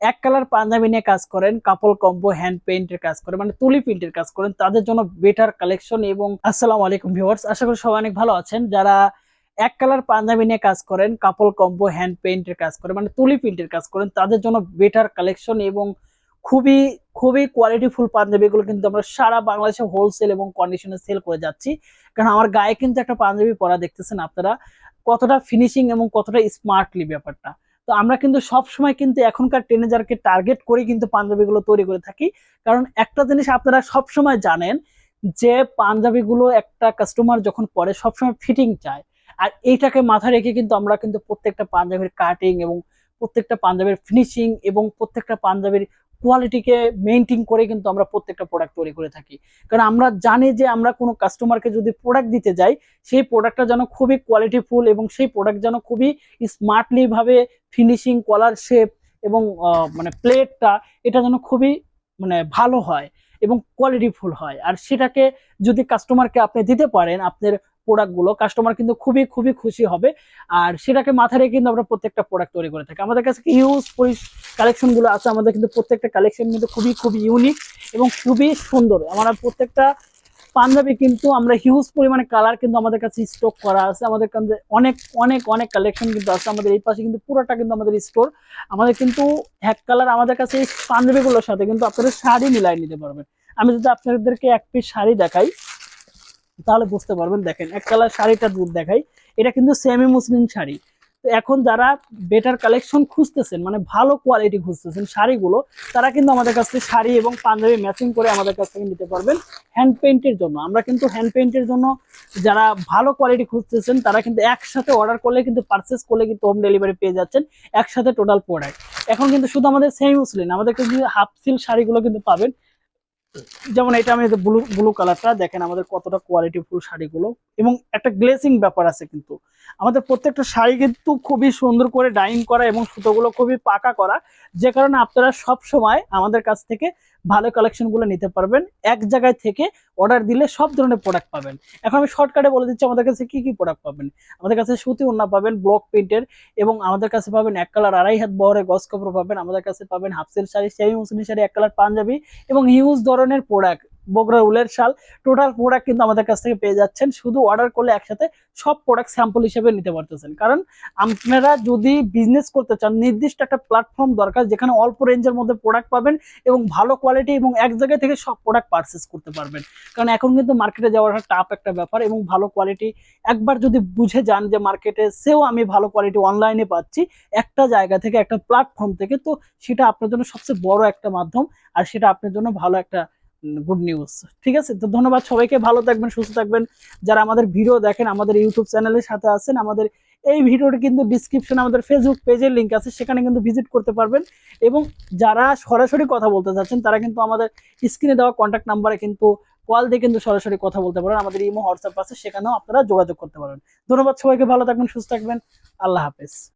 এক কালার পাঞ্জাবি নিয়ে কাজ করেন, কাপল কম্বো হ্যান্ড পেইন্টের কাজ করেন মানে তুলি প্রিন্টের কাজ করেন, তাদের জন্য বেটার কালেকশন এবং আসসালামু আলাইকুম ভিউয়ার্স আশা করি সবাই অনেক ভালো আছেন। যারা এক কালার পাঞ্জাবি নিয়ে কাজ করেন, কাপল কম্বো হ্যান্ড পেইন্টের কাজ করেন মানে তুলি প্রিন্টের কাজ করেন, তাদের জন্য বেটার কালেকশন এবং খুবই খুবই কোয়ালিটিফুল পাঞ্জাবিগুলো কিন্তু আমরা সারা বাংলাদেশে হোলসেল এবং কন্ডিশনে সেল করে যাচ্ছি। কারণ আমার গায়ে কিন্তু একটা পাঞ্জাবি পরা দেখতেছেন আপনারা, কতটা ফিনিশিং এবং কতটা স্মার্টলি ব্যাপারটা। তো আমরা কিন্তু সব সময় কিন্তু এখনকার টিনেজারকে টার্গেট করে কিন্তু পাঞ্জাবিগুলো তৈরি করে থাকি। কারণ একটা জিনিস আপনারা সব সময় জানেন যে পাঞ্জাবিগুলো একটা কাস্টমার যখন পরে সবসময় ফিটিং চায়। আর এইটাকে মাথায় রেখে কিন্তু আমরা কিন্তু প্রত্যেকটা পাঞ্জাবির কাটিং এবং প্রত্যেকটা পাঞ্জাবির ফিনিশিং এবং প্রত্যেকটা পাঞ্জাবির কোয়ালিটিকে মেনটেন করে কিন্তু আমরা প্রত্যেকটা প্রোডাক্ট তৈরি করে থাকি। কারণ আমরা জানি যে আমরা কোনো কাস্টমারকে যদি প্রোডাক্ট দিতে যাই, সেই প্রোডাক্টটা যেন খুবই কোয়ালিটিফুল এবং সেই প্রোডাক্ট যেন খুবই স্মার্টলি ভাবে ফিনিশিং কলার শেপ এবং মানে প্লেটটা এটা যেন খুবই মানে ভালো হয় এবং কোয়ালিটিফুল হয়। আর সেটাকে যদি কাস্টমারকে আপনি দিতে পারেন, আপনার প্রোডাক্টগুলো কাস্টমার কিন্তু খুবই খুবই খুশি হবে। আর সেটাকে মাথায় রেখে কিন্তু আমরা প্রত্যেকটা প্রোডাক্ট তৈরি করে থাকি। আমাদের কাছে ইউজ কালেকশনগুলো আছে। আমাদের কিন্তু প্রত্যেকটা কালেকশন কিন্তু খুবই খুবই ইউনিক এবং খুবই সুন্দর। আমরা প্রত্যেকটা পাঞ্জাবি কিন্তু আমরা হিউজ পরিমাণে কালার কিন্তু আমাদের কাছে স্টক করা আছে। আমাদের কাছে অনেক অনেক অনেক কালেকশন কিন্তু আছে। আমাদের এই পাশে কিন্তু পুরোটা কিন্তু আমাদের স্টোর আমাদের কিন্তু এক কালার আমাদের কাছে এই পাঞ্জাবিগুলোর সাথে কিন্তু আপনারা শাড়ি মিলাই নিতে পারবেন। আমি যদি আপনাদেরকে এক পিস শাড়ি দেখাই তাহলে বুঝতে পারবেন, দেখেন, এক কালার শাড়িটা দুধ দেখাই। এটা কিন্তু সেমি মুসলিম শাড়ি। তো এখন যারা বেটার কালেকশন খুঁজতেছেন মানে ভালো কোয়ালিটি খুঁজতেছেন শাড়িগুলো, তারা কিন্তু আমাদের কাছ থেকে শাড়ি এবং পাঞ্জাবি ম্যাচিং করে আমাদের কাছ থেকে নিতে পারবেন হ্যান্ড পেইন্টের জন্য। আমরা কিন্তু হ্যান্ড পেন্টের জন্য যারা ভালো কোয়ালিটি খুঁজতেছেন, তারা কিন্তু একসাথে অর্ডার করলে কিন্তু পারচেস করলে কিন্তু হোম ডেলিভারি পেয়ে যাচ্ছেন একসাথে টোটাল প্রোডাক্ট এখন কিন্তু শুধু আমাদের সেমি মুসলিম আমাদের কিন্তু হাফ সিল শাড়িগুলো কিন্তু পাবেন। যেমন এটা আমি ব্লু ব্লু কালারটা দেখেন আমাদের কতটা কোয়ালিটি ফুল শাড়িগুলো। এবং একটা গ্লেসিং ব্যাপার আছে কিন্তু। আমাদের প্রত্যেকটা শাড়ি কিন্তু খুবই সুন্দর করে ডাইং করা এবং সুতোগুলো খুবই পাকা করা। যে কারণে আপনারা সব সময় আমাদের কাছ থেকে ভালো কালেকশনগুলো নিতে পারবেন। এক জায়গায় থেকে অর্ডার দিলে সব ধরনের প্রোডাক্ট পাবেন। এখন আমি শর্টকাটে বলে দিচ্ছি, আমাদের কাছে কি কি প্রোডাক্ট পাবেন? আমাদের কাছে সুতি ওন্না পাবেন ব্লক প্রিন্টের এবং আমাদের কাছে পাবেন এক কালার আড়াই হাত বহরে গস কাপড় পাবেন। আমাদের কাছে পাবেন হাফসেল শাড়ি সেমি মুসলিম শাড়ি, এক কালার পাঞ্জাবি এবং হিউজ ধরনের প্রোডাক্ট বগরা উলের শাল। টোটাল প্রোডাক্ট কিন্তু আমাদের কাছ থেকে পেয়ে যাচ্ছেন। শুধু অর্ডার করলে একসাথে সব প্রোডাক্ট স্যাম্পল হিসেবে নিতে পারতেছেন। কারণ আপনারা যদি বিজনেস করতে চান, নির্দিষ্ট একটা প্ল্যাটফর্ম দরকার যেখানে অল্প রেঞ্জের মধ্যে প্রোডাক্ট পাবেন এবং ভালো কোয়ালিটি এবং এক জায়গা থেকে সব প্রোডাক্ট পারচেস করতে পারবেন। কারণ এখন কিন্তু মার্কেটে যাওয়াটা টাফ একটা ব্যাপার এবং ভালো কোয়ালিটি একবার যদি বুঝে যান যে মার্কেটে সেও আমি ভালো কোয়ালিটি অনলাইনে পাচ্ছি, একটা জায়গা থেকে একটা প্ল্যাটফর্ম থেকে, তো সেটা আপনার জন্য সবচেয়ে বড় একটা মাধ্যম আর সেটা আপনার জন্য ভালো একটা গুড নিউজ। ঠিক আছে? তো ধন্যবাদ সবাইকে। ভালো থাকবেন, সুস্থ থাকবেন। যারা আমাদের ভিডিও দেখেন, আমাদের ইউটিউব চ্যানেলের সাথে আছেন, আমাদের এই ভিডিওটি কিন্তু ডিসক্রিপশনে আমাদের ফেসবুক পেজের লিঙ্ক আছে, সেখানে কিন্তু ভিজিট করতে পারবেন। এবং যারা সরাসরি কথা বলতে চাচ্ছেন তারা কিন্তু আমাদের স্ক্রিনে দেওয়া কন্ট্যাক্ট নাম্বারে কিন্তু কল দিয়ে কিন্তু সরাসরি কথা বলতে পারেন। আমাদের ইমো, হোয়াটসঅ্যাপ আছে, সেখানেও আপনারা যোগাযোগ করতে পারবেন ধন্যবাদ সবাইকে। ভালো থাকবেন, সুস্থ থাকবেন। আল্লাহ হাফেজ।